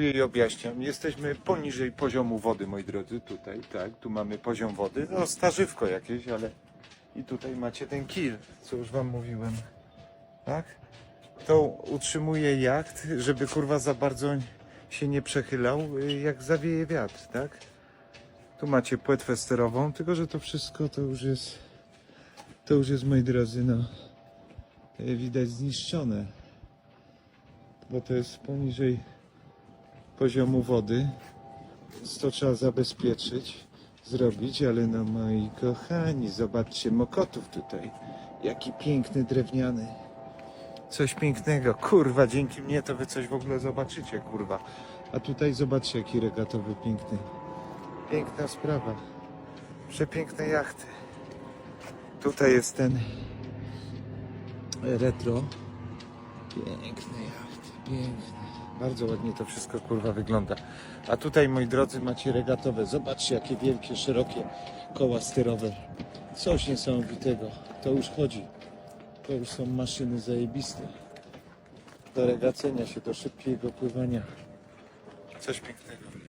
I objaśniam, jesteśmy poniżej poziomu wody, moi drodzy, tutaj, tak, tu mamy poziom wody, no starzywko jakieś, ale i tutaj macie ten kil, co już wam mówiłem, tak? To utrzymuje jacht, żeby kurwa za bardzo się nie przechylał, y, jak zawieje wiatr, tak? Tu macie płetwę sterową, tylko że to wszystko to już jest, to już jest, moi drodzy, no, y, widać zniszczone, bo to jest poniżej poziomu wody. To trzeba zabezpieczyć, zrobić, ale no moi kochani, zobaczcie mokotów tutaj. Jaki piękny drewniany. Coś pięknego, kurwa, dzięki mnie to wy coś w ogóle zobaczycie, kurwa. A tutaj zobaczcie jaki regatowy piękny. Piękna sprawa. Przepiękne jachty. Tutaj jest ten retro. Piękny jacht, piękny. Bardzo ładnie to wszystko kurwa wygląda. A tutaj moi drodzy macie regatowe. Zobaczcie jakie wielkie, szerokie koła sterowe. Coś niesamowitego. To już chodzi. To już są maszyny zajebiste. Do regacenia się, do szybkiego pływania. Coś pięknego.